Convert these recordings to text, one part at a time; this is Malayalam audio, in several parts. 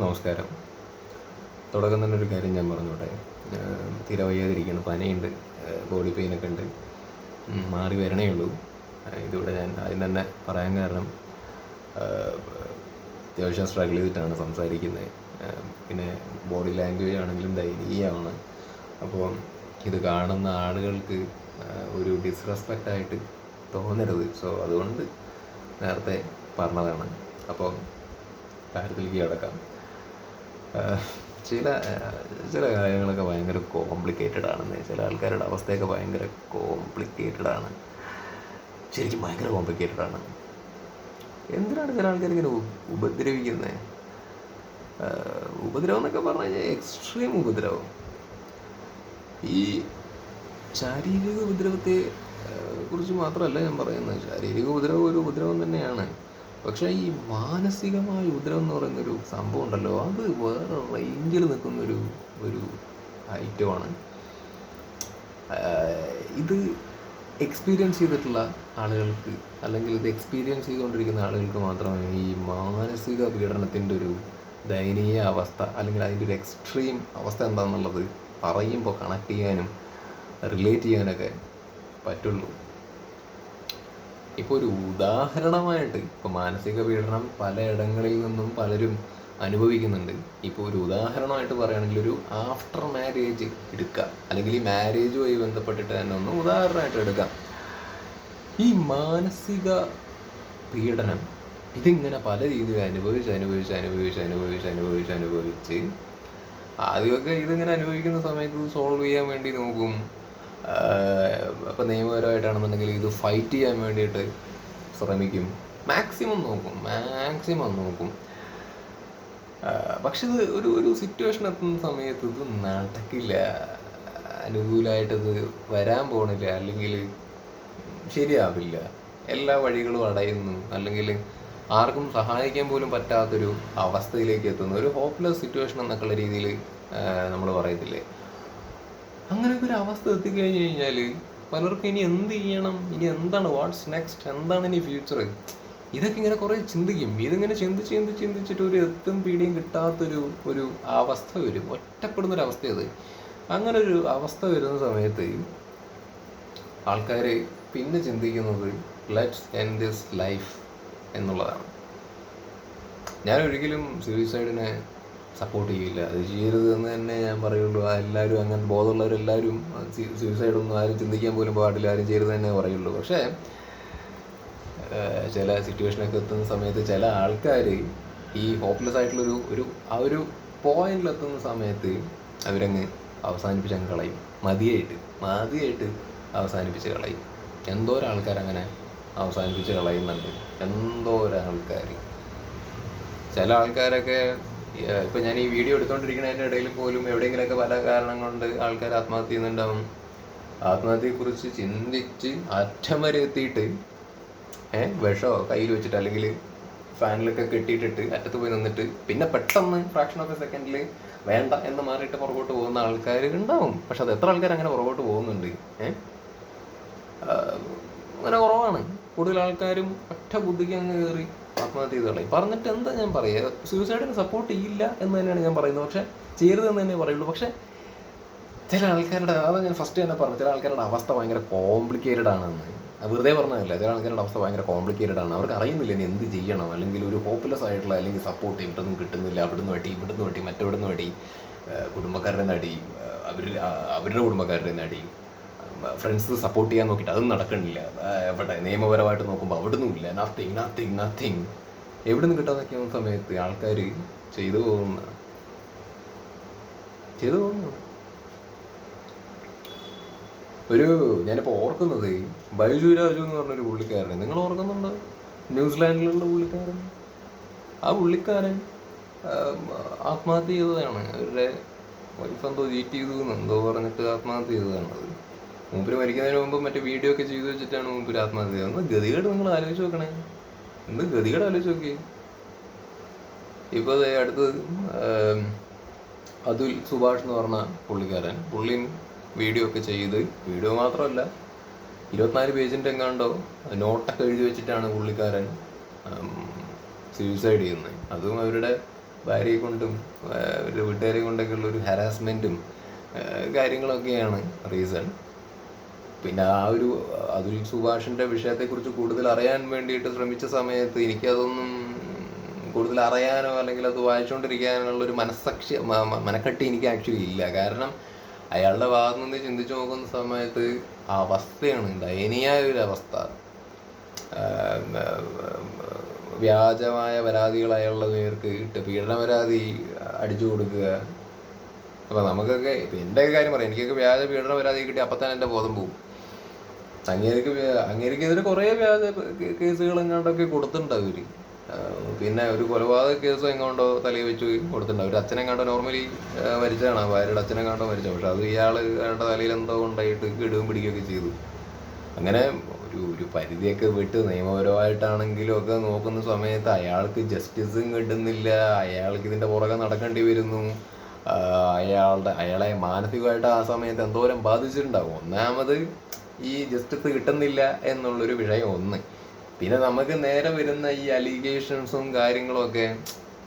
നമസ്കാരം. തുടക്കം തന്നെ ഒരു കാര്യം ഞാൻ പറഞ്ഞോട്ടെ. തീരെ വയ്യാതിരിക്കുകയാണ് പനയുണ്ട്. ബോഡി പെയിനൊക്കെ ഉണ്ട്. മാറി വരണേ ഉള്ളൂ. ഇതിവിടെ ഞാൻ ആദ്യം തന്നെ പറയാൻ കാരണം അത്യാവശ്യം സ്ട്രഗിൾ ചെയ്തിട്ടാണ് സംസാരിക്കുന്നത്. പിന്നെ ബോഡി ലാംഗ്വേജ് ആണെങ്കിലും ദയനീയമാണ്. അപ്പോൾ ഇത് കാണുന്ന ആളുകൾക്ക് ഒരു ഡിസ്റെസ്പെക്റ്റ് ആയിട്ട് തോന്നരുത്. സോ അതുകൊണ്ട് നേരത്തെ പറഞ്ഞതാണ്. അപ്പോൾ കാര്യത്തിലേക്ക് കിടക്കാം. ചില ചില കാര്യങ്ങളൊക്കെ ഭയങ്കര കോംപ്ലിക്കേറ്റഡ് ആണെന്ന്. ചില ആൾക്കാരുടെ അവസ്ഥയൊക്കെ ഭയങ്കര കോംപ്ലിക്കേറ്റഡ് ആണ്. ശരിക്കും ഭയങ്കര കോംപ്ലിക്കേറ്റഡ് ആണ്. എന്തിനാണ് ചില ആൾക്കാർ ഇങ്ങനെ ഉപദ്രവിക്കുന്നത് ഉപദ്രവം എന്നൊക്കെ പറഞ്ഞു കഴിഞ്ഞാൽ എക്സ്ട്രീം ഉപദ്രവം. ഈ ശാരീരിക ഉപദ്രവത്തെ കുറിച്ച് മാത്രമല്ല ഞാൻ പറയുന്നത്. ശാരീരിക ഉപദ്രവം ഒരു ഉപദ്രവം തന്നെയാണ്. പക്ഷേ ഈ മാനസികമായ ഉദ്രം എന്ന് പറയുന്ന ഒരു സംഭവം ഉണ്ടല്ലോ അത് വേറെ റേഞ്ചിൽ നിൽക്കുന്ന ഒരു ഐറ്റമാണ് ഇത് എക്സ്പീരിയൻസ് ചെയ്തിട്ടുള്ള ആളുകൾക്ക് അല്ലെങ്കിൽ ഇത് എക്സ്പീരിയൻസ് ചെയ്തുകൊണ്ടിരിക്കുന്ന ആളുകൾക്ക് മാത്രമേ ഈ മാനസിക പീഡനത്തിന്റെ ഒരു ദയനീയ അവസ്ഥ അല്ലെങ്കിൽ അതിന്റെ ഒരു എക്സ്ട്രീം അവസ്ഥ എന്താണെന്നുള്ളത് പറയുമ്പോൾ കണക്ട് ചെയ്യാനും റിലേറ്റ് ചെയ്യാനൊക്കെ പറ്റുള്ളൂ. ഇപ്പോൾ ഒരു ഉദാഹരണമായിട്ട് ഇപ്പോൾ മാനസിക പീഡനം പലയിടങ്ങളിൽ നിന്നും പലരും അനുഭവിക്കുന്നുണ്ട്. ഇപ്പോൾ ഒരു ഉദാഹരണമായിട്ട് പറയുകയാണെങ്കിൽ ഒരു ആഫ്റ്റർ മാരേജ് എടുക്കുക. അല്ലെങ്കിൽ ഈ മാരേജുമായി ബന്ധപ്പെട്ടിട്ട് തന്നെ ഒന്ന് ഉദാഹരണമായിട്ട് എടുക്കാം. ഈ മാനസിക പീഡനം ഇതിങ്ങനെ പല രീതിയിൽ അനുഭവിച്ച് അനുഭവിച്ച് അനുഭവിച്ച് അനുഭവിച്ച് അനുഭവിച്ച് അനുഭവിച്ച് ആദ്യമൊക്കെ ഇതിങ്ങനെ അനുഭവിക്കുന്ന സമയത്ത് സോൾവ് ചെയ്യാൻ വേണ്ടി നോക്കും. അപ്പം നിയമപരമായിട്ടാണെന്നുണ്ടെങ്കിൽ ഇത് ഫൈറ്റ് ചെയ്യാൻ വേണ്ടിയിട്ട് ശ്രമിക്കും. മാക്സിമം നോക്കും. മാക്സിമം നോക്കും. പക്ഷെ ഇത് ഒരു ഒരു സിറ്റുവേഷൻ എത്തുന്ന സമയത്ത് ഇത് നടക്കില്ല. അനുകൂലമായിട്ട് ഇത് വരാൻ പോണില്ല. അല്ലെങ്കിൽ ശരിയാവില്ല. എല്ലാ വഴികളും അടയുന്നു. അല്ലെങ്കിൽ ആർക്കും സഹായിക്കാൻ പോലും പറ്റാത്തൊരു അവസ്ഥയിലേക്ക് എത്തുന്നു. ഒരു ഹോപ്പ്ലെസ് സിറ്റുവേഷൻ എന്നൊക്കെയുള്ള രീതിയിൽ നമ്മൾ പറയത്തില്ലേ? അങ്ങനെയൊക്കെ ഒരു അവസ്ഥ എത്തിക്കഴിഞ്ഞു കഴിഞ്ഞാൽ പലർക്കും ഇനി എന്ത് ചെയ്യണം? ഇനി എന്താണ്? വാട്ട്സ് നെക്സ്റ്റ് എന്താണ് ഇനി ഫ്യൂച്ചർ ഇതൊക്കെ ഇങ്ങനെ കുറേ ചിന്തിക്കും. ഇതിങ്ങനെ ചിന്തിച്ച് ചിന്തി ചിന്തിച്ചിട്ട് ഒരു എത്തും പീടിയും കിട്ടാത്തൊരു ഒരു അവസ്ഥ വരും. ഒറ്റപ്പെടുന്നൊരു അവസ്ഥ അങ്ങനെ ഒരു അവസ്ഥ വരുന്ന സമയത്ത് ആൾക്കാർ പിന്നെ ചിന്തിക്കുന്നത് ലെറ്റ്സ് എൻ ദിസ് ലൈഫ് എന്നുള്ളതാണ്. ഞാൻ ഒരിക്കലും സൂയിസൈഡിനെ സപ്പോർട്ട് ചെയ്യില്ല. അത് ചെയ്യരുത് എന്ന് തന്നെ ഞാൻ പറയുള്ളൂ. എല്ലാവരും അങ്ങനെ ബോധമുള്ളവരെല്ലാവരും സൂയിസൈഡ് ഒന്നും ആരും ചിന്തിക്കാൻ പോലും പാടില്ല. ആരും ചെയ്യരുത് തന്നെ പറയുള്ളൂ. പക്ഷേ ചില സിറ്റുവേഷനൊക്കെ എത്തുന്ന സമയത്ത് ചില ആൾക്കാർ ഈ ഹോപ്പ്ലെസ് ആയിട്ടുള്ളൊരു ഒരു ആ ഒരു പോയിന്റിലെത്തുന്ന സമയത്ത് അവരങ്ങ് അവസാനിപ്പിച്ച് അങ്ങ് കളയും. മതിയായിട്ട് മതിയായിട്ട് അവസാനിപ്പിച്ച് കളയും. എന്തോരം ആൾക്കാർ അങ്ങനെ അവസാനിപ്പിച്ച് കളയുന്നുണ്ട്. എന്തോരം ആൾക്കാർ ചില ആൾക്കാരൊക്കെ ഇപ്പൊ ഞാൻ ഈ വീഡിയോ എടുത്തോണ്ടിരിക്കുന്നതിന്റെ ഇടയിൽ പോലും എവിടെയെങ്കിലുമൊക്കെ പല കാരണം കൊണ്ട് ആൾക്കാർ ആത്മഹത്യ ചെയ്യുന്നുണ്ടാവും. ആത്മഹത്യയെക്കുറിച്ച് ചിന്തിച്ച് അറ്റം വരെ എത്തിയിട്ട് ഏഹ് വിഷമോ കയ്യിൽ വെച്ചിട്ട് അല്ലെങ്കിൽ ഫാനിലൊക്കെ കെട്ടിയിട്ടിട്ട് അറ്റത്ത് പോയി നിന്നിട്ട് പിന്നെ പെട്ടെന്ന് ഫ്രാക്ഷൻ ഓഫ് എ സെക്കൻഡിൽ വേണ്ട എന്ന് മാറിയിട്ട് പുറകോട്ട് പോകുന്ന ആൾക്കാർ ഉണ്ടാവും. പക്ഷെ അത് എത്ര ആൾക്കാർ അങ്ങനെ പുറകോട്ട് പോകുന്നുണ്ട് ഏഹ് അങ്ങനെ കുറവാണ്. കൂടുതൽ ആൾക്കാരും ഒറ്റ ബുദ്ധിക്ക് അങ്ങ് കയറി ആത്മഹത്യ ചെയ്ത് കളയും പറഞ്ഞിട്ട് എന്താ ഞാൻ പറയുക സൂയിസൈഡിന് സപ്പോർട്ട് ചെയ്യില്ല എന്ന് തന്നെയാണ് ഞാൻ പറയുന്നത്. പക്ഷെ ചെയ്യരുതെന്ന് തന്നെ പറയുള്ളൂ. പക്ഷെ ചില ആൾക്കാരുടെ അതാണ് ഞാൻ ഫസ്റ്റ് തന്നെ പറഞ്ഞു ചില ആൾക്കാരുടെ അവസ്ഥ ഭയങ്കര കോംപ്ലിക്കേറ്റഡ് ആണെന്ന്. വെറുതെ പറഞ്ഞതല്ല. ചില ആൾക്കാരുടെ അവസ്ഥ ഭയങ്കര കോംപ്ലിക്കേറ്റഡ് ആണ്. അവർക്ക് അറിയുന്നില്ല ഇനി എന്ത് ചെയ്യണം. അല്ലെങ്കിൽ ഒരു ഹോപ്പ്ലെസ് ആയിട്ടുള്ള അല്ലെങ്കിൽ സപ്പോർട്ട് ഇവിടുന്ന് കിട്ടുന്നില്ല. അവിടുന്ന് വട്ടി ഇവിടുന്ന് വട്ടി മറ്റവിടുന്ന് വട്ടി കുടുംബക്കാരുടെ നടി അവർ അവരുടെ കുടുംബക്കാരുടെ നടി. ഫ്രണ്ട്സ് സപ്പോർട്ട് ചെയ്യാൻ നോക്കിയിട്ട് അതും നടക്കണില്ല. എവിടെ? നിയമപരമായിട്ട് നോക്കുമ്പോൾ അവിടുന്നും ഇല്ല. നത്തിങ് നത്തിങ് നത്തിങ് എവിടെ നിന്ന് കിട്ടാന്നൊക്കെ സമയത്ത് ആൾക്കാർ ചെയ്തു പോകുന്ന ചെയ്തു പോകുന്നു. ഒരു ഞാനിപ്പോൾ ഓർക്കുന്നത് ബൈജു രാജു എന്ന് പറഞ്ഞൊരു പുള്ളിക്കാരൻ നിങ്ങൾ ഓർക്കുന്നുണ്ട്? ന്യൂസിലാൻഡിലുള്ള പുള്ളിക്കാരൻ. ആ പുള്ളിക്കാരൻ ആത്മഹത്യ ചെയ്തതാണ്. അവരുടെ വൈഫ് എന്തോ ചീറ്റ് ചെയ്തു എന്തോ പറഞ്ഞിട്ട് ആത്മഹത്യ ചെയ്തതാണ് അത്. മൂപ്പര് മരിക്കുന്നതിന് മുമ്പ് മറ്റേ വീഡിയോ ഒക്കെ ചെയ്തു വെച്ചിട്ടാണ് മൂപ്പര് ആത്മഹത്യ. ചെയ്തത് ഒന്ന് ഗതികേട് നിങ്ങൾ ആലോചിച്ച് നോക്കണേ. എന്ത് ഗതികേട് ആലോചിച്ച് നോക്കി ഇപ്പോൾ ദേ അടുത്ത് ആം, അതുൽ സുഭാഷ് എന്ന് പറഞ്ഞ പുള്ളിക്കാരൻ. പുള്ളി വീഡിയോ ഒക്കെ ചെയ്ത് വീഡിയോ മാത്രമല്ല ഇരുപത്തിനാല് പേജിന്റെ എങ്ങാണ്ടോ നോട്ടൊക്കെ എഴുതി വെച്ചിട്ടാണ് പുള്ളിക്കാരൻ സൂയിസൈഡ് ചെയ്യുന്നത്. അതും അവരുടെ ഭാര്യയെ കൊണ്ടും അവരുടെ വീട്ടുകാരെ കൊണ്ടൊക്കെയുള്ള ഒരു ഹരാസ്മെന്റും കാര്യങ്ങളൊക്കെയാണ് റീസൺ പിന്നെ ആ ഒരു അതുൽ സുഭാഷിന്റെ വിഷയത്തെക്കുറിച്ച് കൂടുതൽ അറിയാൻ വേണ്ടിയിട്ട് ശ്രമിച്ച സമയത്ത് എനിക്കതൊന്നും കൂടുതൽ അറിയാനോ അല്ലെങ്കിൽ അത് വായിച്ചുകൊണ്ടിരിക്കാനുള്ള ഒരു മനസ്സാക്ഷി മനക്കെട്ടി എനിക്ക് ആക്ച്വലി ഇല്ല. കാരണം അയാളുടെ ഭാഗത്ത് നിന്ന് ചിന്തിച്ചു നോക്കുന്ന സമയത്ത് ആ അവസ്ഥയാണ് ദയനീയായ ഒരു അവസ്ഥ. വ്യാജമായ പരാതികൾ അയാളുടെ നേർക്ക് ഇട്ട് പീഡന പരാതി അടിച്ചു കൊടുക്കുക. അപ്പൊ നമുക്കൊക്കെ ഇപ്പൊ എന്റെ കാര്യം പറയാം. എനിക്കൊക്കെ വ്യാജ പീഡന പരാതി കിട്ടി അപ്പം തന്നെ എന്റെ ബോധം പോകും. അങ്ങേർക്ക് വ്യ- അങ്ങേർക്കെതിരെ കുറേ വ്യാജ കേസുകൾ എങ്ങാണ്ടൊക്കെ കൊടുത്തിട്ടുണ്ട് അവർ. പിന്നെ ഒരു കൊലപാതക കേസ് എങ്ങാണ്ടോ തലയിൽ വെച്ച് കൊടുത്തിട്ടുണ്ട്. ഒരു അച്ഛനെങ്ങാണ്ടോ നോർമലി മരിച്ചതാണ്. ഭാര്യയുടെ അച്ഛനെങ്ങാണ്ടോ മരിച്ചത് പക്ഷെ അത് ഇയാൾ അയാളുടെ തലയിൽ എന്തോ ഉണ്ടായിട്ട് ഇടുകയും പിടിക്കുകയൊക്കെ ചെയ്തു. അങ്ങനെ ഒരു ഒരു പരിധിയൊക്കെ വിട്ട് നിയമപരമായിട്ടാണെങ്കിലും ഒക്കെ നോക്കുന്ന സമയത്ത് അയാൾക്ക് ജസ്റ്റിസും കിട്ടുന്നില്ല. അയാൾക്ക് ഇതിന്റെ പുറകെ നടക്കേണ്ടി വരുന്നു. അയാളുടെ അയാളെ മാനസികമായിട്ട് ആ സമയത്ത് എന്തോരം ബാധിച്ചിട്ടുണ്ടാകും ഒന്നാമത് ഈ ജസ്റ്റിസ് കിട്ടുന്നില്ല എന്നുള്ളൊരു വിഷയം ഒന്ന്. പിന്നെ നമുക്ക് നേരെ വരുന്ന ഈ അലിഗേഷൻസും കാര്യങ്ങളും ഒക്കെ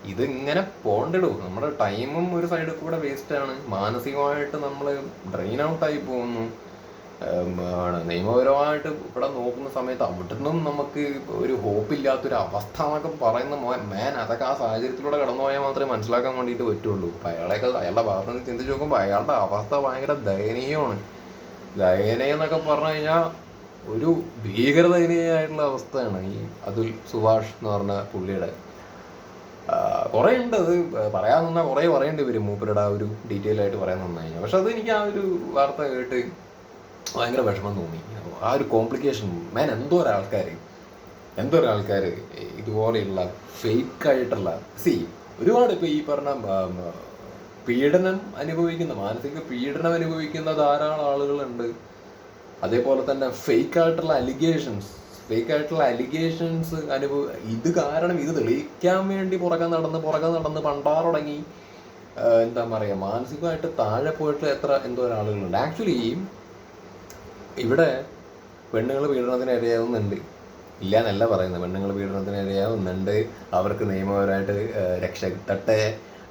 ഇത് ഇങ്ങനെ പോണ്ടിടും. നമ്മുടെ ടൈമും ഒരു സൈഡിൽ കൂടെ വേസ്റ്റ് ആണ്. മാനസികമായിട്ട് നമ്മൾ ഡ്രെയിൻ ഔട്ടായി പോകുന്നു. നിയമപരമായിട്ട് ഇവിടെ നോക്കുന്ന സമയത്ത് അവിടുന്നും നമുക്ക് ഒരു ഹോപ്പില്ലാത്തൊരു അവസ്ഥ എന്നൊക്കെ പറയുന്ന മാൻ അതൊക്കെ ആ സാഹചര്യത്തിലൂടെ കടന്നു പോയാൽ മാത്രമേ മനസ്സിലാക്കാൻ വേണ്ടിയിട്ട് പറ്റുള്ളൂ. അയാളെയൊക്കെ അയാളുടെ ഭാഗത്ത് നിന്ന് ചിന്തിച്ച് നോക്കുമ്പോൾ അയാളുടെ അവസ്ഥ ഭയങ്കര ദയനീയമാണ്. ദയനീയം എന്നൊക്കെ പറഞ്ഞു കഴിഞ്ഞാൽ ഒരു ഭീകര ദയനീയമായിട്ടുള്ള അവസ്ഥയാണ് ഈ അതുൽ സുഭാഷ് എന്ന് പറഞ്ഞ പുള്ളിയുടെ. കുറേ ഉണ്ട് അത് പറയാൻ നിന്നാൽ കുറേ പറയേണ്ടി വരും. മൂപ്പരുടെ ആ ഒരു ഡീറ്റെയിൽ ആയിട്ട് പറയാൻ തന്നു കഴിഞ്ഞാൽ. പക്ഷെ അത് എനിക്ക് ആ ഒരു വാർത്ത കേട്ട് ഭയങ്കര വിഷമം തോന്നി. ആ ഒരു കോംപ്ലിക്കേഷൻ മാൻ എന്തോ ഒരാൾക്കാർ എന്തോ ഒരാൾക്കാർ ഇതുപോലെയുള്ള ഫേക്ക് ആയിട്ടുള്ള സി ഒരുപാട് ഇപ്പോൾ ഈ പറഞ്ഞ പീഡനം അനുഭവിക്കുന്ന മാനസിക പീഡനം അനുഭവിക്കുന്ന ധാരാളം ആളുകളുണ്ട്. അതേപോലെ തന്നെ ഫേക്ക് ആയിട്ടുള്ള അലിഗേഷൻസ് ഫേക്ക് ആയിട്ടുള്ള അലിഗേഷൻസ് അനുഭവ ഇത് കാരണം ഇത് തെളിയിക്കാൻ വേണ്ടി പുറകെ നടന്ന് പുറകെ നടന്ന് പണ്ടാറുടങ്ങി എന്താ പറയുക മാനസികമായിട്ട് താഴെ പോയിട്ട് എത്ര എന്തോ ആളുകളുണ്ട് ആക്ച്വലി ഇവിടെ പെണ്ണുങ്ങൾ പീഡനത്തിന് ഇരയാവുന്നുണ്ട് ഇല്ല എന്നല്ല പറയുന്നത്. പെണ്ണുങ്ങൾ പീഡനത്തിന് ഇരയാവുന്നുണ്ട് അവർക്ക് നിയമപരമായിട്ട് രക്ഷ കിട്ടട്ടെ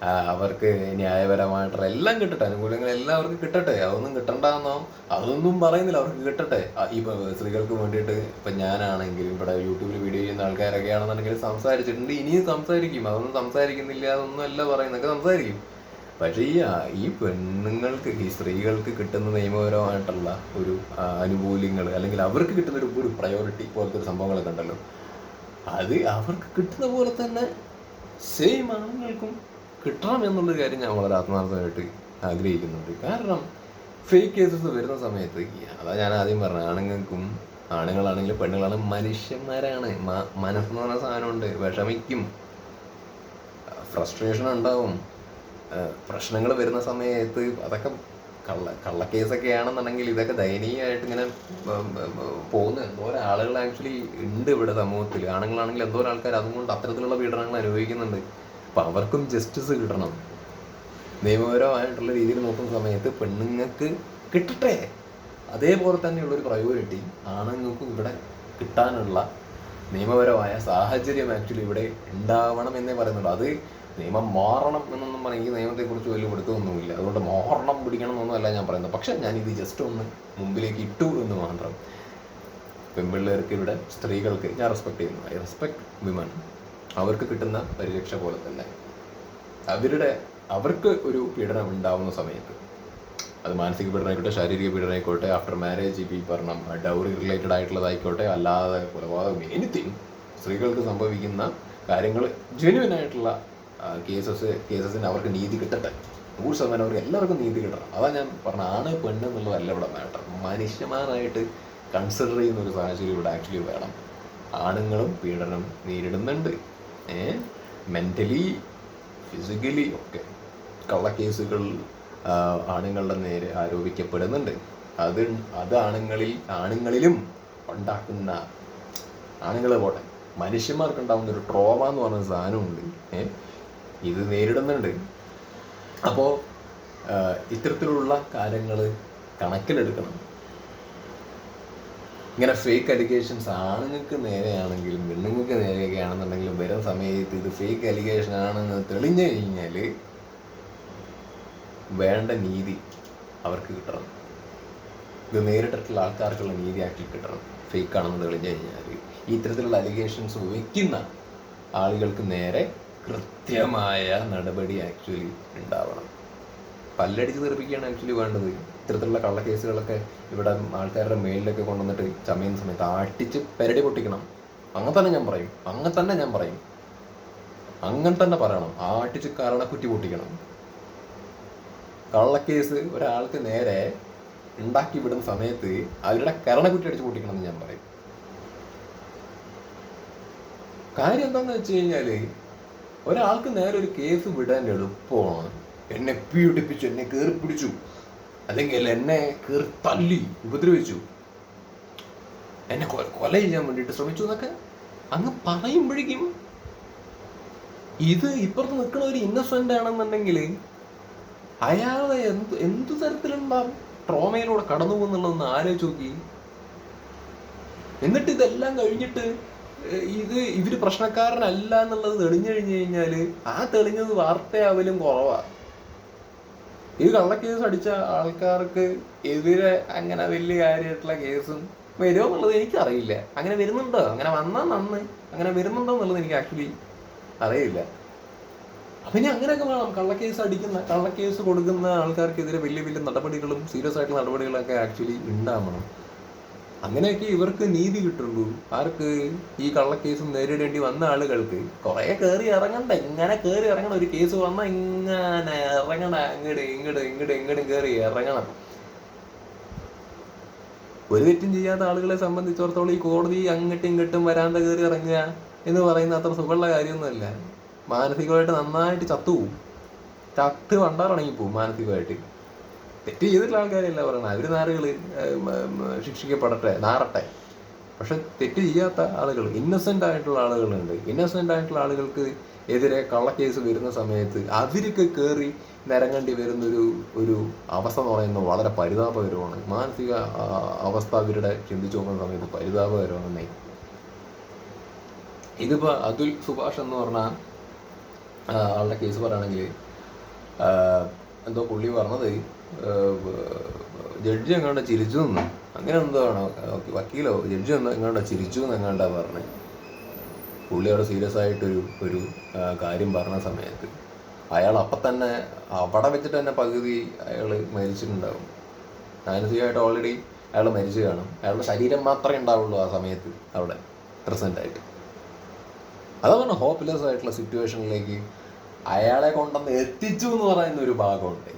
അവർക്ക് ന്യായപരമായിട്ടുള്ള എല്ലാം കിട്ടട്ടെ അനുകൂലങ്ങൾ എല്ലാവർക്കും കിട്ടട്ടെ അതൊന്നും കിട്ടണ്ടെന്നോ? അതൊന്നും പറയുന്നില്ല അവർക്ക് കിട്ടട്ടെ. ഇപ്പൊ സ്ത്രീകൾക്ക് വേണ്ടിയിട്ട് ഇപ്പൊ ഞാനാണെങ്കിലും ഇവിടെ യൂട്യൂബിൽ വീഡിയോ ചെയ്യുന്ന ആൾക്കാരൊക്കെ ആണെന്നുണ്ടെങ്കിൽ സംസാരിച്ചിട്ടുണ്ട് ഇനിയും സംസാരിക്കും. അതൊന്നും സംസാരിക്കുന്നില്ല അതൊന്നും അല്ല പറയുന്നൊക്കെ സംസാരിക്കും. പക്ഷേ ഈ ഈ പെണ്ണുങ്ങൾക്ക് ഈ സ്ത്രീകൾക്ക് കിട്ടുന്ന നിയമപരമായിട്ടുള്ള ഒരു ആനുകൂല്യങ്ങൾ അല്ലെങ്കിൽ അവർക്ക് കിട്ടുന്ന ഒരു ഒരു പ്രയോറിറ്റി പോലത്തെ ഒരു സംഭവങ്ങളൊക്കെ ഉണ്ടല്ലോ. അത് അവർക്ക് കിട്ടുന്ന പോലെ തന്നെ സെയിം ആണുങ്ങൾക്കും കിട്ടണം എന്നുള്ളൊരു കാര്യം ഞാൻ വളരെ ആത്മാർത്ഥമായിട്ട് ആഗ്രഹിക്കുന്നുണ്ട്. കാരണം ഫേക്ക് കേസസ് വരുന്ന സമയത്ത് അതാ ഞാൻ ആദ്യം പറഞ്ഞ ആണുങ്ങൾക്കും ആണുങ്ങളാണെങ്കിലും പെണ്ണുങ്ങളാണെങ്കിലും മനുഷ്യന്മാരാണ്. മനസ്സെന്ന് പറഞ്ഞ സാധനമുണ്ട്. വിഷമിക്കും. ഫ്രസ്ട്രേഷൻ ഉണ്ടാവും. പ്രശ്നങ്ങൾ വരുന്ന സമയത്ത് അതൊക്കെ കള്ള കള്ളക്കേസൊക്കെ ആണെന്നുണ്ടെങ്കിൽ ഇതൊക്കെ ദയനീയമായിട്ട് ഇങ്ങനെ പോകുന്ന. എന്തോരം ആളുകൾ ആക്ച്വലി ഉണ്ട് ഇവിടെ സമൂഹത്തിൽ. ആണുങ്ങളാണെങ്കിൽ എന്തോരം ആൾക്കാർ അതുകൊണ്ട് അത്തരത്തിലുള്ള പീഡനങ്ങൾ അനുഭവിക്കുന്നുണ്ട്. അപ്പം അവർക്കും ജസ്റ്റിസ് കിട്ടണം. നിയമപരമായിട്ടുള്ള രീതിയിൽ നോക്കുന്ന സമയത്ത് പെണ്ണുങ്ങൾക്ക് കിട്ടട്ടെ. അതേപോലെ തന്നെയുള്ളൊരു പ്രയോറിറ്റി ആണുങ്ങൾക്കും ഇവിടെ കിട്ടാനുള്ള നിയമപരമായ സാഹചര്യം ആക്ച്വലി ഇവിടെ ഉണ്ടാവണം എന്നേ പറയുന്നുള്ളൂ. അത് നിയമം മാറണം എന്നൊന്നും ഈ നിയമത്തെക്കുറിച്ച് വലിയ പിടുത്തമൊന്നുമില്ല. അതുകൊണ്ട് മാറണം പിടിക്കണം എന്നൊന്നുമല്ല ഞാൻ പറയുന്നത്. പക്ഷെ ഞാൻ ഇത് ജസ്റ്റ് ഒന്ന് മുമ്പിലേക്ക് ഇട്ടു എന്ന് മാത്രം. പെൺപിള്ളേർക്ക് ഇവിടെ സ്ത്രീകൾക്ക് ഞാൻ റെസ്പെക്ട് ചെയ്യുന്നു. ഐ റെസ്പെക്ട് വിമൻ അവർക്ക് കിട്ടുന്ന പരിരക്ഷ പോലെ തന്നെ. അവരുടെ അവർക്ക് ഒരു പീഡനം ഉണ്ടാവുന്ന സമയത്ത് അത് മാനസിക പീഡനമായിക്കോട്ടെ ശാരീരിക പീഡനമായിക്കോട്ടെ ആഫ്റ്റർ മാരേജ് ഈ പറഞ്ഞ ഡൗറി റിലേറ്റഡ് ആയിട്ടുള്ളതായിക്കോട്ടെ അല്ലാതെ കൊലപാതകം എനിത്തിങ് സ്ത്രീകൾക്ക് സംഭവിക്കുന്ന കാര്യങ്ങൾ ജെന്യുവൻ ആയിട്ടുള്ള കേസസ് കേസസിന് അവർക്ക് നീതി കിട്ടട്ടെ. നൂറ് ശതമാനം അവർക്ക് എല്ലാവർക്കും നീതി കിട്ടണം. അതാ ഞാൻ പറഞ്ഞ ആണ് പെണ്ണ് എന്നുള്ളതല്ല ഇവിടെ മാറ്റർ മനുഷ്യമാരായിട്ട് കൺസിഡർ ചെയ്യുന്ന ഒരു സാഹചര്യം ഇവിടെ ആക്ച്വലി വേണം. ആണുങ്ങളും പീഡനം നേരിടുന്നുണ്ട്. മെന്റലി ഫിസിക്കലി ഒക്കെ കള്ളക്കേസുകൾ കേസുകൾ ആണുങ്ങളുടെ നേരെ ആരോപിക്കപ്പെടുന്നുണ്ട്. അത് അത് ആണുങ്ങളിൽ ആണുങ്ങളിലും ഉണ്ടാക്കുന്ന ആണുങ്ങൾ പോട്ടെ മനുഷ്യന്മാർക്ക് ഉണ്ടാകുന്ന ഒരു ട്രോമ എന്ന് പറഞ്ഞ സാധനമുണ്ട്. ഇത് നേരിടുന്നുണ്ട്. അപ്പോൾ ഇത്തരത്തിലുള്ള കാര്യങ്ങൾ കണക്കിലെടുക്കണം. ഇങ്ങനെ ഫേക്ക് അലിഗേഷൻസ് ആണുങ്ങൾക്ക് നേരെയാണെങ്കിലും പെണ്ണുങ്ങൾക്ക് നേരെയൊക്കെ ആണെന്നുണ്ടെങ്കിലും വരും സമയത്ത് ഇത് ഫേക്ക് അലിഗേഷൻ ആണെന്ന് തെളിഞ്ഞു കഴിഞ്ഞാൽ വേണ്ട നീതി അവർക്ക് കിട്ടണം. ഇത് നേരിട്ടിട്ടുള്ള ആൾക്കാർക്കുള്ള നീതി ആക്കി കിട്ടണം. ഫേക്ക് ആണെന്ന് തെളിഞ്ഞു കഴിഞ്ഞാൽ ഇത്തരത്തിലുള്ള അലിഗേഷൻസ് വയ്ക്കുന്ന ആളുകൾക്ക് നേരെ കൃത്യമായ നടപടി ആക്ച്വലി ഉണ്ടാവണം. പല്ലടിച്ച് തെറിപ്പിക്കുകയാണ് ആക്ച്വലി വേണ്ടത്. ഇത്തരത്തിലുള്ള കള്ള കേസുകളൊക്കെ ഇവിടെ ആൾക്കാരുടെ മേലിലൊക്കെ കൊണ്ടുവന്നിട്ട് ചമയുന്ന സമയത്ത് ആട്ടിച്ച് പെരടി പൊട്ടിക്കണം. അങ്ങനെ തന്നെ ഞാൻ പറയും. അങ്ങനെ തന്നെ ഞാൻ പറയും. അങ്ങനെ തന്നെ പറയണം. ആട്ടിച്ച് കരണക്കുറ്റി പൊട്ടിക്കണം. കള്ളക്കേസ് ഒരാൾക്ക് നേരെ ഉണ്ടാക്കി വിടുന്ന സമയത്ത് അവരുടെ കരണക്കുറ്റി അടിച്ച് പൊട്ടിക്കണം എന്ന് ഞാൻ പറയും. കാര്യം എന്താന്ന് വെച്ച് കഴിഞ്ഞാൽ ഒരാൾക്ക് നേരെ ഒരു കേസ് വിടാൻ എളുപ്പമാണ്. എന്നെ പീഡിപ്പിച്ചു എന്നെ കയറി പിടിച്ചു. അല്ലെങ്കിൽ എന്നെ കീറി തല്ലി ഉപദ്രവിച്ചു. എന്നെ കൊല ചെയ്യാൻ വേണ്ടിയിട്ട് ശ്രമിച്ചു എന്നൊക്കെ അങ്ങ് പറയുമ്പോഴേക്കും ഇത് ഇപ്പുറത്ത് നിൽക്കുന്ന ഒരു ഇന്നസെന്റ് ആണെന്നുണ്ടെങ്കിൽ അയാളെ എന്ത് എന്ത് തരത്തിലുള്ള ട്രോമയിലൂടെ കടന്നു പോകുന്നുള്ളതെന്ന് ആലോചിച്ച് നോക്കി. എന്നിട്ട് ഇതെല്ലാം കഴിഞ്ഞിട്ട് ഇത് ഇവർ പ്രശ്നക്കാരനല്ല എന്നുള്ളത് തെളിഞ്ഞു കഴിഞ്ഞു കഴിഞ്ഞാൽ ആ തെളിഞ്ഞത് വാർത്തയാവലും കുറവാ. ഈ കള്ളക്കേസ് അടിച്ച ആൾക്കാർക്ക് എതിരെ അങ്ങനെ വലിയ കാര്യമായിട്ടുള്ള കേസും വരുമോ എന്നുള്ളത് എനിക്കറിയില്ല. അങ്ങനെ വരുന്നുണ്ടോ? അങ്ങനെ വന്നാൽ നന്ന്. അങ്ങനെ വരുന്നുണ്ടോ എന്നുള്ളത് എനിക്ക് ആക്ച്വലി അറിയില്ല. അപ്പൊ ഇനി അങ്ങനെയൊക്കെ വേണം. കള്ളക്കേസ് അടിക്കുന്ന കള്ളക്കേസ് കൊടുക്കുന്ന ആൾക്കാർക്കെതിരെ വലിയ വലിയ നടപടികളും സീരിയസ് ആയിട്ടുള്ള നടപടികളൊക്കെ ആക്ച്വലി ഉണ്ടാവണം. അങ്ങനെയൊക്കെ ഇവർക്ക് നീതി കിട്ടുള്ളൂ. ആർക്ക് ഈ കള്ളക്കേസ് നേരിടേണ്ടി വന്ന ആളുകൾക്ക് കുറെ കയറി ഇറങ്ങണ്ട. ഇങ്ങനെ കയറി ഇറങ്ങണ ഒരു കേസ് വന്നാൽ ഇങ്ങനെ ഇറങ്ങണ. അങ്ങട് ഇങ്ങട് ഇങ്ങട് ഇങ്ങോട്ടും കയറി ഇറങ്ങണം. ഒരു തെറ്റും ചെയ്യാത്ത ആളുകളെ സംബന്ധിച്ചിടത്തോളം ഈ കോടതി അങ്ങട്ടും ഇങ്ങോട്ടും വരാന്ത കയറി ഇറങ്ങുക എന്ന് പറയുന്ന അത്ര സുഖമുള്ള കാര്യമൊന്നുമല്ല. മാനസികമായിട്ട് നന്നായിട്ട് ചത്തുപോകും ചത്ത് വണ്ടാറണങ്ങി പോകും മാനസികമായിട്ട്. തെറ്റ് ചെയ്തിട്ടുള്ള ആൾക്കാരെയല്ല പറയണത് അവർ നാറുകൾ ശിക്ഷിക്കപ്പെടട്ടെ നാറട്ടെ. പക്ഷെ തെറ്റ് ചെയ്യാത്ത ആളുകൾ ഇന്നസെന്റ് ആയിട്ടുള്ള ആളുകളുണ്ട്. ഇന്നസെന്റ് ആയിട്ടുള്ള ആളുകൾക്ക് എതിരെ കള്ളക്കേസ് വരുന്ന സമയത്ത് അവർക്ക് കയറി നിരങ്ങേണ്ടി വരുന്നൊരു ഒരു അവസ്ഥ എന്ന് പറയുന്നത് വളരെ പരിതാപകരമാണ്. മാനസിക അവസ്ഥ അവരുടെ ചിന്തിച്ചു നോക്കുന്ന സമയത്ത് പരിതാപകരമാണെന്നേ. ഇതിപ്പോൾ അതുൽ സുഭാഷ് എന്ന് പറഞ്ഞ ആളുടെ കേസ് പറയുകയാണെങ്കിൽ എന്തോ പുള്ളി പറഞ്ഞത് ജഡ്ജി എങ്ങാണ്ട ചിരിച്ചു എന്ന് അങ്ങനെ എന്തോ ആണോ. വക്കീലോ ജഡ്ജി ഒന്ന് എങ്ങാണ്ട ചിരിച്ചു എന്ന് എങ്ങാണ്ടാ പറഞ്ഞത് പുള്ളി അവിടെ സീരിയസ് ആയിട്ടൊരു ഒരു കാര്യം പറഞ്ഞ സമയത്ത് അയാൾ അപ്പം തന്നെ അവിടെ വെച്ചിട്ട് തന്നെ പകുതി അയാൾ മരിച്ചിട്ടുണ്ടാവും. മാനസികമായിട്ട് ഓൾറെഡി അയാൾ മരിച്ചു കാണും. അയാളുടെ ശരീരം മാത്രമേ ഉണ്ടാവുള്ളൂ ആ സമയത്ത് അവിടെ പ്രസന്റ് ആയിട്ട്. അതാണ് ഹോപ്പ്ലെസ് ആയിട്ടുള്ള സിറ്റുവേഷനിലേക്ക് അയാളെ കൊണ്ടുവന്ന് എത്തിച്ചു എന്ന് പറയുന്ന ഒരു ഭാഗമുണ്ട്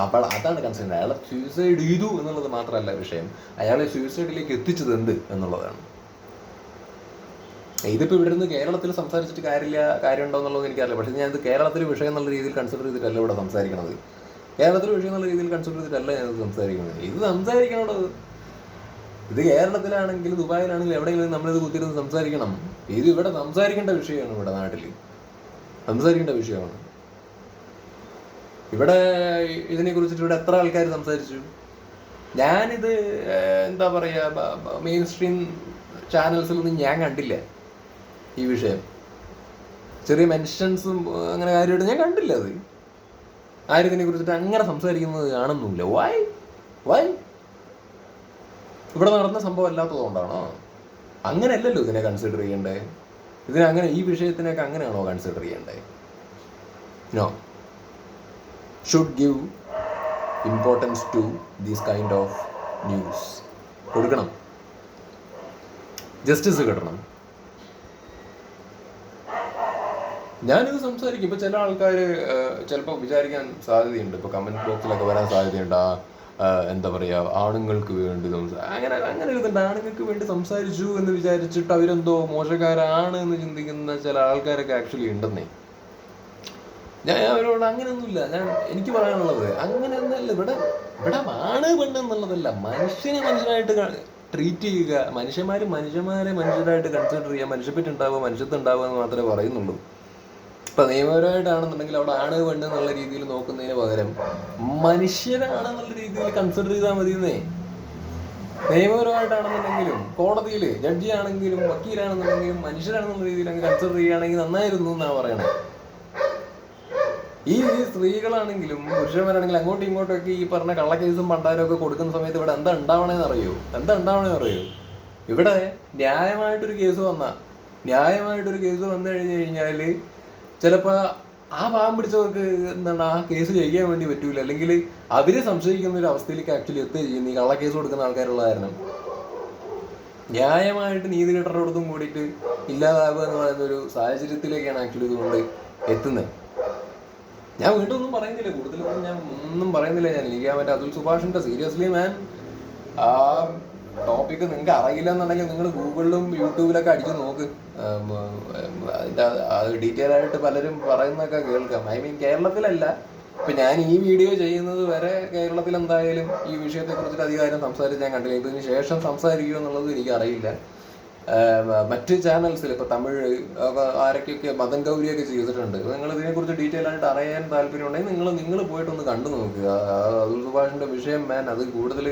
അപ്പോൾ അതാണ് കൺസേൺ അയാളെ സൂയിസൈഡ് ചെയ്തു എന്നുള്ളത് മാത്രമല്ല വിഷയം. അയാളെ സൂയിസൈഡിലേക്ക് എത്തിച്ചത് എന്ത് എന്നുള്ളതാണ്. ഇതിപ്പോൾ ഇവിടെ നിന്ന് കേരളത്തിൽ സംസാരിച്ചിട്ട് കാര്യമില്ല കാര്യമുണ്ടോ എന്നുള്ളത് എനിക്കറിയില്ല. പക്ഷേ ഞാൻ കേരളത്തിൽ വിഷയം എന്നുള്ള രീതിയിൽ കൺസിഡർ ചെയ്തിട്ടല്ല ഇവിടെ സംസാരിക്കണത്. കേരളത്തിൽ വിഷയം എന്നുള്ള രീതിയിൽ കൺസിഡർ ചെയ്തിട്ടല്ല ഞാൻ ഇത് സംസാരിക്കുന്നത്. ഇത് സംസാരിക്കണോട് ഇത് കേരളത്തിലാണെങ്കിലും ദുബായിലാണെങ്കിലും എവിടെയെങ്കിലും നമ്മളിത് കുത്തിരുന്ന് സംസാരിക്കണം. ഇത് ഇവിടെ സംസാരിക്കേണ്ട വിഷയമാണ് ഇവിടെ നാട്ടിൽ സംസാരിക്കേണ്ട വിഷയമാണ്. ഇവിടെ ഇതിനെ കുറിച്ചിട്ട് ഇവിടെ എത്ര ആൾക്കാർ സംസാരിച്ചു? ഞാനിത് എന്താ പറയാ മെയിൻ സ്ട്രീം ചാനൽസിലൊന്നും ഞാൻ കണ്ടില്ല ഈ വിഷയം. ചെറിയ മെൻഷൻസും അങ്ങനെ കാര്യമായിട്ട് ഞാൻ കണ്ടില്ല അത്. ആരും ഇതിനെ കുറിച്ചിട്ട് അങ്ങനെ സംസാരിക്കുന്നത് കാണുന്നില്ല വൈ വൈ ഇവിടെ നടന്ന സംഭവം അല്ലാത്തതുകൊണ്ടാണോ? അങ്ങനെയല്ലല്ലോ ഇതിനെ കൺസിഡർ ചെയ്യണ്ടേ ഇതിനെ അങ്ങനെ ഈ വിഷയത്തിനൊക്കെ അങ്ങനെയാണോ കൺസിഡർ ചെയ്യണ്ടേ no should give importance to these kind of news കൊടുക്കണം. ജസ്റ്റിസ് കിട്ടണം ഞാനിത് സംസാരിക്കും. ഇപ്പൊ ചില ആൾക്കാർ ചിലപ്പോൾ വിചാരിക്കാൻ സാധ്യതയുണ്ട്. ഇപ്പൊ കമന്റ് ബോക്സിലൊക്കെ വരാൻ സാധ്യതയുണ്ട്. ആ എന്താ പറയാ ആണുങ്ങൾക്ക് വേണ്ടി അങ്ങനെ അങ്ങനെ എഴുതണ്ട ആണുങ്ങൾക്ക് വേണ്ടി സംസാരിച്ചു എന്ന് വിചാരിച്ചിട്ട് അവരെന്തോ മോശക്കാരാണ് എന്ന് ചിന്തിക്കുന്ന ചില ആൾക്കാരൊക്കെ ആക്ച്വലി ഉണ്ടെന്നേ. ഞാൻ അവരോട് അങ്ങനെയൊന്നുമില്ല. ഞാൻ എനിക്ക് പറയാനുള്ളത് അങ്ങനെയൊന്നല്ല. ഇവിടെ ഇവിടെ ആണ് പെണ്ണ് എന്നുള്ളതല്ല മനുഷ്യനെ മനുഷ്യനായിട്ട് ട്രീറ്റ് ചെയ്യുക. മനുഷ്യന്മാർ മനുഷ്യന്മാരെ മനുഷ്യരായിട്ട് കൺസിഡർ ചെയ്യുക. മനുഷ്യപ്പറ്റി ഉണ്ടാവുക മനുഷ്യത്വം ഉണ്ടാവുക എന്ന് മാത്രമേ പറയുന്നുള്ളൂ. ഇപ്പൊ നിയമപരമായിട്ടാണെന്നുണ്ടെങ്കിൽ അവിടെ ആണ് പെണ്ണ് എന്നുള്ള രീതിയിൽ നോക്കുന്നതിന് പകരം മനുഷ്യരാണെന്നുള്ള രീതിയിൽ കൺസിഡർ ചെയ്താൽ മതിയെന്നേ. നിയമപരമായിട്ടാണെന്നുണ്ടെങ്കിലും കോടതിയിൽ ജഡ്ജിയാണെങ്കിലും വക്കീലാണെന്നുണ്ടെങ്കിലും മനുഷ്യരാണെന്നുള്ള രീതിയിൽ അങ്ങ് കൺസിഡർ ചെയ്യുകയാണെങ്കിൽ നന്നായിരുന്നു എന്നാണ് പറയണേ. ഈ ഈ സ്ത്രീകളാണെങ്കിലും പുരുഷന്മാരാണെങ്കിലും അങ്ങോട്ടും ഇങ്ങോട്ടും ഒക്കെ ഈ പറഞ്ഞ കള്ളക്കേസും പണ്ടാരും ഒക്കെ കൊടുക്കുന്ന സമയത്ത് ഇവിടെ എന്താ ഉണ്ടാവണേന്ന് അറിയോ? എന്താ ഉണ്ടാവണേന്ന് അറിയോ? ഇവിടെ ന്യായമായിട്ടൊരു കേസ് വന്ന. ന്യായമായിട്ടൊരു കേസ് വന്നു കഴിഞ്ഞു കഴിഞ്ഞാൽ ചിലപ്പോ ആ പാവം പിടിച്ചവർക്ക് എന്താണ് ആ കേസ് ചെയ്യാൻ വേണ്ടി പറ്റൂല. അല്ലെങ്കിൽ അവർ സംശയിക്കുന്ന ഒരു അവസ്ഥയിലേക്ക് ആക്ച്വലി എത്തുകയും ചെയ്യുന്നു ഈ കള്ളക്കേസ് കൊടുക്കുന്ന ആൾക്കാരുള്ള കാരണം ന്യായമായിട്ട് നീതി കിട്ടറോടത്തും കൂടിയിട്ട് ഇല്ലാതാവുക എന്ന് പറയുന്ന ഒരു സാഹചര്യത്തിലേക്കാണ് ആക്ച്വലി ഇതുകൊണ്ട് എത്തുന്നത്. ഞാൻ വീണ്ടും ഒന്നും പറയുന്നില്ല. കൂടുതലൊന്നും ഞാൻ ഒന്നും പറയുന്നില്ല. ഞാൻ എനിക്ക് മറ്റേ അതുൽ സുഭാഷിന്റെ സീരിയസ്ലി മാൻ ആ ടോപ്പിക്ക് നിങ്ങൾക്ക് അറിയില്ല എന്നുണ്ടെങ്കിൽ നിങ്ങൾ ഗൂഗിളിലും യൂട്യൂബിലൊക്കെ അടിച്ചു നോക്ക്. അതിന്റെ അത് ഡീറ്റെയിൽ ആയിട്ട് പലരും പറയുന്നൊക്കെ കേൾക്കാം. ഐ മീൻ കേരളത്തിലല്ല. ഇപ്പൊ ഞാൻ ഈ വീഡിയോ ചെയ്യുന്നത് വരെ കേരളത്തിൽ എന്തായാലും ഈ വിഷയത്തെ കുറിച്ചിട്ട് അധികാരം സംസാരിച്ച് ഞാൻ കണ്ടില്ല. ഇതിന് ശേഷം സംസാരിക്കുമോ എന്നുള്ളത് എനിക്ക് അറിയില്ല. ആഹ് മറ്റ് ചാനൽസിൽ ഇപ്പൊ തമിഴ് ആരൊക്കെയൊക്കെ മദൻ ഗൗരിയൊക്കെ ചെയ്തിട്ടുണ്ട്. നിങ്ങൾ ഇതിനെക്കുറിച്ച് ഡീറ്റെയിൽ ആയിട്ട് അറിയാൻ താല്പര്യം ഉണ്ടെങ്കിൽ നിങ്ങൾ നിങ്ങൾ പോയിട്ടൊന്ന് കണ്ടു നോക്കുക. അതുൽ സുഭാഷിന്റെ വിഷയം മാൻ അത് കൂടുതൽ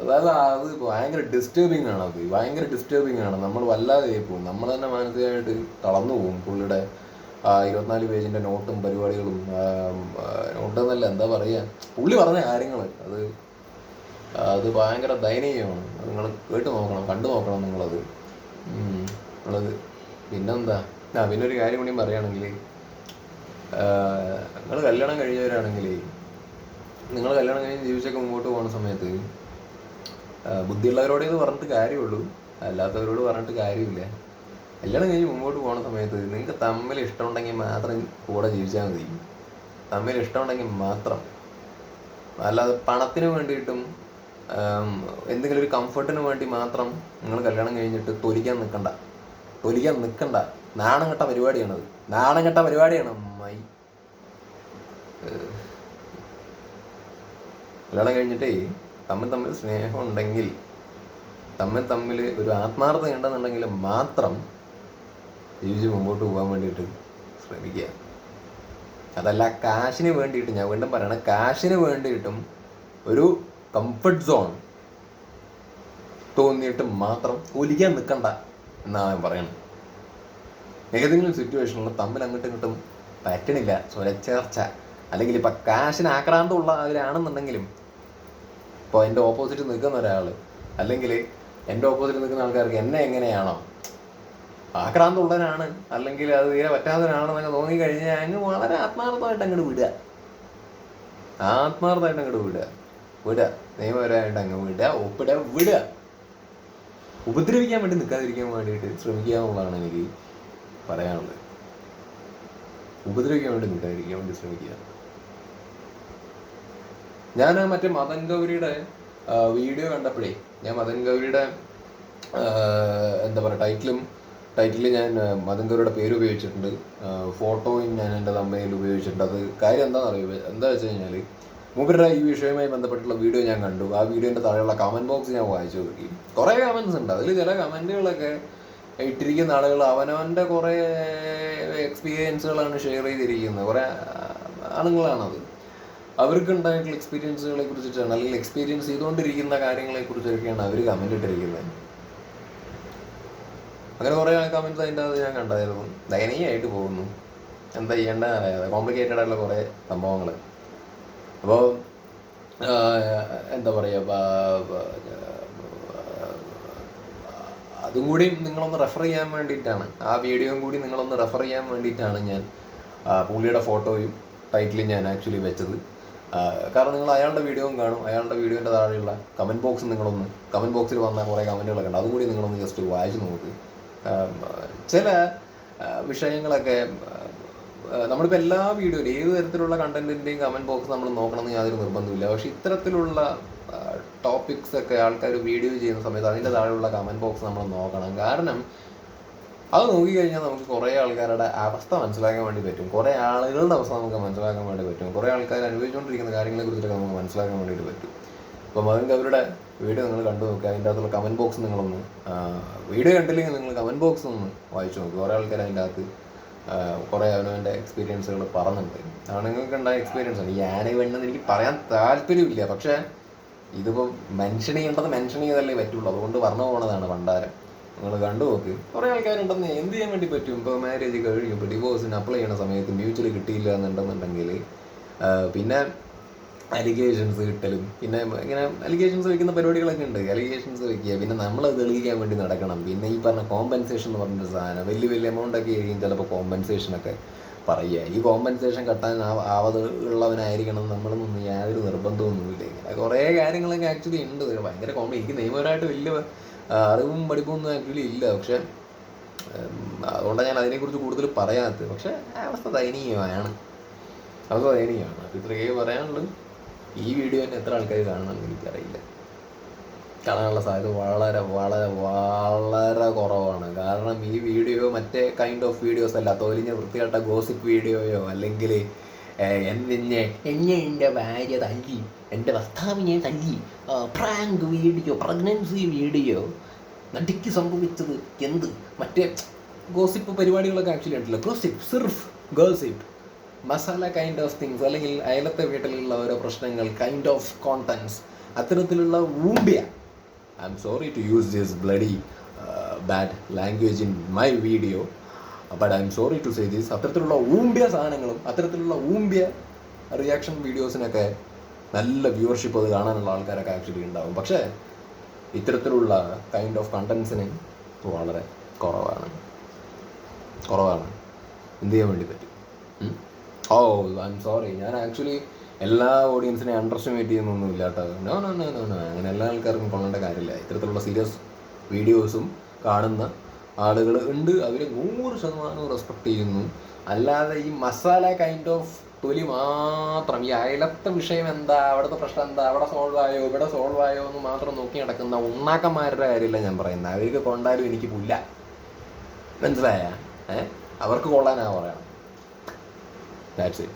അതായത് അത് ഭയങ്കര ഡിസ്റ്റർബിങ് ആണ് അത്. ഭയങ്കര ഡിസ്റ്റർബിങ് ആണ്. നമ്മൾ വല്ലാതെ പോകും. നമ്മൾ തന്നെ മാനസികമായിട്ട് തളർന്നു പോകും. പുള്ളിയുടെ ഇരുപത്തിനാല് പേജിന്റെ നോട്ടും പരിപാടികളും നോട്ടെന്നല്ല എന്താ പറയുക പുള്ളി പറഞ്ഞ കാര്യങ്ങൾ അത് അത് ഭയങ്കര ദയനീയമാണ്. നിങ്ങൾ കേട്ട് നോക്കണം കണ്ടു നോക്കണം നിങ്ങളത്. ഉള്ളത് പിന്നെന്താ? ആ പിന്നെ ഒരു കാര്യം കൂടി പറയുകയാണെങ്കിൽ നിങ്ങൾ കല്യാണം കഴിഞ്ഞവരാണെങ്കിൽ നിങ്ങൾ കല്യാണം കഴിഞ്ഞ് ജീവിച്ചൊക്കെ മുമ്പോട്ട് പോകുന്ന സമയത്ത് ബുദ്ധിയുള്ളവരോട് ഇത് പറഞ്ഞിട്ട് കാര്യമുള്ളൂ. അല്ലാത്തവരോട് പറഞ്ഞിട്ട് കാര്യമില്ല. കല്യാണം കഴിഞ്ഞ് മുമ്പോട്ട് പോകുന്ന സമയത്ത് നിങ്ങൾക്ക് തമ്മിൽ ഇഷ്ടമുണ്ടെങ്കിൽ മാത്രം കൂടെ ജീവിച്ചാൽ മതി. തമ്മിൽ ഇഷ്ടമുണ്ടെങ്കിൽ മാത്രം. അല്ലാതെ പണത്തിന് വേണ്ടിയിട്ടും എന്തെങ്കിലും ഒരു കംഫർട്ടിന് വേണ്ടി മാത്രം നിങ്ങൾ കല്യാണം കഴിഞ്ഞിട്ട് തൊലിക്കാൻ നിൽക്കണ്ട. തൊലിക്കാൻ നിൽക്കണ്ട. നാണം കെട്ട പരിപാടിയാണത്. നാണം കെട്ട പരിപാടിയാണ് മൈ കല്യാണം കഴിഞ്ഞിട്ടേ തമ്മിൽ തമ്മിൽ സ്നേഹം ഉണ്ടെങ്കിൽ തമ്മിൽ തമ്മിൽ ഒരു ആത്മാർത്ഥത ഉണ്ടെന്നുണ്ടെങ്കിൽ മാത്രം ജീവിച്ച് മുമ്പോട്ട് പോകാൻ വേണ്ടിയിട്ട് ശ്രമിക്കുക. അതല്ല കാശിന് വേണ്ടിയിട്ട് ഞാൻ വീണ്ടും പറയണം കാശിന് വേണ്ടിയിട്ടും ഒരു കംഫർട്ട് സോൺ തോന്നിയിട്ട് മാത്രം ഒലിക്കാൻ നിൽക്കണ്ട എന്നാണ് ഞാൻ പറയുന്നത്. ഏതെങ്കിലും സിറ്റുവേഷനിൽ തമ്മിൽ അങ്ങോട്ടും ഇങ്ങോട്ടും പറ്റണില്ല സ്വരച്ചേർച്ച അല്ലെങ്കിൽ ഇപ്പം കാശിന് ആക്രാന്തമുള്ള അവരാണെന്നുണ്ടെങ്കിലും ഇപ്പോൾ എന്റെ ഓപ്പോസിറ്റ് നിൽക്കുന്ന ഒരാൾ അല്ലെങ്കിൽ എന്റെ ഓപ്പോസിറ്റ് നിൽക്കുന്ന ആൾക്കാർക്ക് എന്നെ എങ്ങനെയാണോ ആക്രാന്തമുള്ളവനാണ് അല്ലെങ്കിൽ അത് തീരെ പറ്റാത്തവനാണെന്നൊക്കെ തോന്നിക്കഴിഞ്ഞാൽ അങ്ങ് വളരെ ആത്മാർത്ഥമായിട്ട് അങ്ങോട്ട് വിടുക. ആത്മാർത്ഥമായിട്ട് അങ്ങോട്ട് വിടുക. വിടുക. നിയമപരമായിട്ട് അങ്ങ് വിടുക ഒപ്പിടുക വിടുക. ഉപദ്രവിക്കാൻ വേണ്ടി നിൽക്കാതിരിക്കാൻ വേണ്ടിയിട്ട് ശ്രമിക്കുക എന്നുള്ളതാണ് എനിക്ക് പറയാനുള്ളത് ഉപദ്രവിക്കാൻ വേണ്ടി നിൽക്കാതിരിക്കാൻ വേണ്ടി ശ്രമിക്കുക. ഞാൻ മറ്റേ മദൻ ഗൗരിയുടെ വീഡിയോ കണ്ടപ്പോഴേ ഞാൻ മദൻ ഗൗരിയുടെ എന്താ പറയുക ടൈറ്റിലും ടൈറ്റിൽ ഞാൻ മദൻ ഗൗരിയുടെ പേര് ഉപയോഗിച്ചിട്ടുണ്ട്. ഫോട്ടോയും ഞാൻ എന്റെ തമ്മയിൽ ഉപയോഗിച്ചിട്ടുണ്ട്. അത് കാര്യം എന്താണെന്ന് അറിയുമോ എന്താ വെച്ച് കഴിഞ്ഞാൽ മൂപ്പരുടെ ഈ വിഷയവുമായി ബന്ധപ്പെട്ടുള്ള വീഡിയോ ഞാൻ കണ്ടു. ആ വീഡിയോന്റെ താഴെയുള്ള കമന്റ് ബോക്സ് ഞാൻ വായിച്ചു നോക്കി. കുറേ കമൻസ് ഉണ്ട്. അതിൽ ചില കമന്റുകളൊക്കെ ഇട്ടിരിക്കുന്ന ആളുകൾ അവനവന്റെ കുറേ എക്സ്പീരിയൻസുകളാണ് ഷെയർ ചെയ്തിരിക്കുന്നത്. കുറേ ആളുകളാണത് അവർക്ക് ഉണ്ടായിട്ടുള്ള എക്സ്പീരിയൻസുകളെ കുറിച്ചിട്ടാണ് അല്ലെങ്കിൽ എക്സ്പീരിയൻസ് ചെയ്തുകൊണ്ടിരിക്കുന്ന കാര്യങ്ങളെ കുറിച്ചൊക്കെയാണ് അവർ കമന്റ് ഇട്ടിരിക്കുന്നത്. അങ്ങനെ കുറേ കമന്റ്സ് അതിന്റെ അത് ഞാൻ കണ്ടായിരുന്നു. ദയനീയമായിട്ട് പോകുന്നു. എന്താ ചെയ്യേണ്ടത് കോംപ്ലിക്കേറ്റഡ് ആയിട്ടുള്ള കുറേ സംഭവങ്ങൾ അപ്പോൾ എന്താ പറയുക അതും കൂടി നിങ്ങളൊന്ന് റെഫർ ചെയ്യാൻ വേണ്ടിയിട്ടാണ്. ആ വീഡിയോയും കൂടി നിങ്ങളൊന്ന് റെഫർ ചെയ്യാൻ വേണ്ടിയിട്ടാണ് ഞാൻ പുള്ളിയുടെ ഫോട്ടോയും ടൈറ്റിലും ഞാൻ ആക്ച്വലി വെച്ചത്. കാരണം നിങ്ങൾ അയാളുടെ വീഡിയോയും കാണും. അയാളുടെ വീഡിയോന്റെ താഴെയുള്ള കമന്റ് ബോക്സ് നിങ്ങളൊന്ന് കമന്റ് ബോക്സിൽ വന്ന കുറേ കമന്റുകളൊക്കെ ഉണ്ട്. അതും കൂടി നിങ്ങളൊന്ന് ജസ്റ്റ് വായിച്ച് നോക്ക്. ചില വിഷയങ്ങളൊക്കെ നമ്മളിപ്പോൾ എല്ലാ വീഡിയോയിലും ഏത് തരത്തിലുള്ള കണ്ടന്റിന്റെയും കമന്റ് ബോക്സ് നമ്മൾ നോക്കണമെന്ന് യാതൊരു നിർബന്ധമില്ല പക്ഷേ ഇത്തരത്തിലുള്ള ടോപ്പിക്സ് ഒക്കെ ആൾക്കാർ വീഡിയോ ചെയ്യുന്ന സമയത്ത് അതിന്റെ താഴെയുള്ള കമന്റ് ബോക്സ് നമ്മൾ നോക്കണം. കാരണം അത് നോക്കിക്കഴിഞ്ഞാൽ നമുക്ക് കുറേ ആൾക്കാരുടെ അവസ്ഥ മനസ്സിലാക്കാൻ വേണ്ടി പറ്റും. കുറേ ആളുകളുടെ അവസ്ഥ നമുക്ക് മനസ്സിലാക്കാൻ വേണ്ടി പറ്റും. കുറേ ആൾക്കാർ അനുഭവിച്ചുകൊണ്ടിരിക്കുന്ന കാര്യങ്ങളെ കുറിച്ചൊക്കെ നമുക്ക് മനസ്സിലാക്കാൻ വേണ്ടിയിട്ട് പറ്റും. അപ്പോൾ മകൻ അവരുടെ വീഡിയോ നിങ്ങൾ കണ്ടു നോക്കുക അതിന്റെ അകത്തുള്ള കമന്റ് ബോക്സ് നിങ്ങളൊന്ന് വീഡിയോ കണ്ടില്ലെങ്കിൽ നിങ്ങൾ കമന്റ് ബോക്സ് ഒന്ന് വായിച്ചു നോക്കുക കുറേ ആൾക്കാർ അതിന്റെ അകത്ത് കുറേ അവനവന്റെ എക്സ്പീരിയൻസുകൾ പറഞ്ഞിട്ടുണ്ട്. ആണുങ്ങൾക്ക് ഉണ്ടായ എക്സ്പീരിയൻസ് ആണ്. ഈ ആന വേണമെന്ന് എനിക്ക് പറയാൻ താല്പര്യമില്ല. പക്ഷേ ഇതിപ്പോൾ മെൻഷൻ ചെയ്യേണ്ടത് മെൻഷൻ ചെയ്തല്ലേ പറ്റുള്ളൂ. അതുകൊണ്ട് പറഞ്ഞു പോണതാണ് പണ്ടാരം നിങ്ങൾ കണ്ടു നോക്ക്. കുറേ ആൾക്കാരുണ്ടെന്ന് എന്ത് ചെയ്യാൻ വേണ്ടി പറ്റും? ഇപ്പോൾ മാരേജ് കഴിയുമ്പോൾ ഡിവോഴ്സിന് അപ്ലൈ ചെയ്യുന്ന സമയത്ത് മ്യൂച്വൽ കിട്ടിയില്ല എന്നുണ്ടെന്നുണ്ടെങ്കിൽ പിന്നെ അലിഗേഷൻസ് കിട്ടലും. പിന്നെ ഇങ്ങനെ അലിഗേഷൻസ് വയ്ക്കുന്ന പരിപാടികളൊക്കെ ഉണ്ട്. അലിഗേഷൻസ് വയ്ക്കുക പിന്നെ നമ്മൾ അത് തെളിയിക്കാൻ വേണ്ടി നടക്കണം. പിന്നെ ഈ പറഞ്ഞ കോമ്പൻസേഷൻ എന്ന് പറഞ്ഞൊരു സാധനം. വലിയ വലിയ എമൗണ്ട് ഒക്കെ ആയിരിക്കും ചിലപ്പോൾ കോമ്പൻസേഷനൊക്കെ പറയുക. ഈ കോമ്പൻസേഷൻ കട്ടാൻ ആവത് ഉള്ളവനായിരിക്കണം നമ്മളൊന്നും യാതൊരു നിർബന്ധമൊന്നുമില്ല ഇങ്ങനെ കുറേ കാര്യങ്ങളൊക്കെ ആക്ച്വലി ഉണ്ട്. ഭയങ്കര കോമഡി എനിക്ക് നിയമപരമായിട്ട് വലിയ അറിവും പഠിപ്പും ഒന്നും ആക്ച്വലി ഇല്ല. പക്ഷെ അതുകൊണ്ടാണ് ഞാൻ അതിനെക്കുറിച്ച് കൂടുതൽ പറയാത്തത്. പക്ഷെ അവസ്ഥ ദയനീയമാണ്. അവസ്ഥ ദയനീയമാണ്. അപ്പോൾ ഇത്രയൊക്കെ പറയാനുള്ളൂ. ഈ വീഡിയോ തന്നെ എത്ര ആൾക്കാർ കാണുന്നുണ്ടെന്ന് എനിക്കറിയില്ല. കാണാനുള്ള സാധ്യത വളരെ വളരെ വളരെ കുറവാണ്. കാരണം ഈ വീഡിയോ മറ്റേ കൈൻഡ് ഓഫ് വീഡിയോസ് അല്ല തൊലിഞ്ഞ വൃത്തികെട്ട ഗോസിപ്പ് വീഡിയോയോ അല്ലെങ്കിൽ എന്നെ എന്നെ എന്റെ ഭാര്യ തല്ലി എന്റെ ഭർത്താവിനെ തല്ലി പ്രാങ്ക് വീഡിയോ പ്രഗ്നൻസി വീഡിയോ നടിക്ക് സംഭവിച്ചത് എന്ത്? മറ്റേ ഗോസിപ്പ് പരിപാടികളൊക്കെ ആക്ച്വലി ഉണ്ടല്ലോ. Gossip സിർഫ് gossip masala kind of things അല്ലെങ്കിൽ അയലത്തെ വീട്ടിലുള്ള ഓരോ പ്രശ്നങ്ങൾ കൈൻഡ് ഓഫ് കോണ്ടൻസ് അത്തരത്തിലുള്ള ഊമ്പിയ. I'm sorry to use this bloody bad language in my video but I'm sorry to say this അത്തരത്തിലുള്ള ഊമ്പിയ സാധനങ്ങളും അത്തരത്തിലുള്ള ഊമ്പിയ റിയാക്ഷൻ വീഡിയോസിനൊക്കെ നല്ല വ്യൂവർഷിപ്പ് അത് കാണാനുള്ള ആൾക്കാരൊക്കെ ആക്ച്വലി ഉണ്ടാവും. പക്ഷേ ഇത്തരത്തിലുള്ള കൈൻഡ് ഓഫ് കണ്ടൻസിന് വളരെ കുറവാണ്. കുറവാണ്. എന്ത് ചെയ്യാൻ വേണ്ടി പറ്റും? ഓ ഐ എം സോറി ഞാൻ ആക്ച്വലി എല്ലാ ഓഡിയൻസിനെ അണ്ടർസ്റ്റിമേറ്റ് ചെയ്യുന്നൊന്നും ഇല്ലാത്ത നോ നോ നോ നോ അങ്ങനെ എല്ലാ ആൾക്കാർക്കും കൊള്ളേണ്ട കാര്യമില്ല. ഇത്തരത്തിലുള്ള സീരിയസ് വീഡിയോസും കാണുന്ന ആളുകൾ ഉണ്ട്. അവരെ നൂറ് ശതമാനം റെസ്പെക്ട് ചെയ്യുന്നു. അല്ലാതെ ഈ മസാല കൈൻഡ് ഓഫ് തൊലി മാത്രം ഈ അയലത്തെ വിഷയം എന്താ അവിടുത്തെ പ്രശ്നം എന്താ അവിടെ സോൾവ് ആയോ ഇവിടെ സോൾവ് ആയോ എന്ന് മാത്രം നോക്കി നടക്കുന്ന ഉണ്ണാക്കന്മാരുടെ കാര്യമില്ല ഞാൻ പറയുന്നത്. അവർക്ക് കൊണ്ടാലും എനിക്ക് പുല്ല മനസ്സിലായ? ഏഹ് അവർക്ക് കൊള്ളാനാ പറയണം that's it.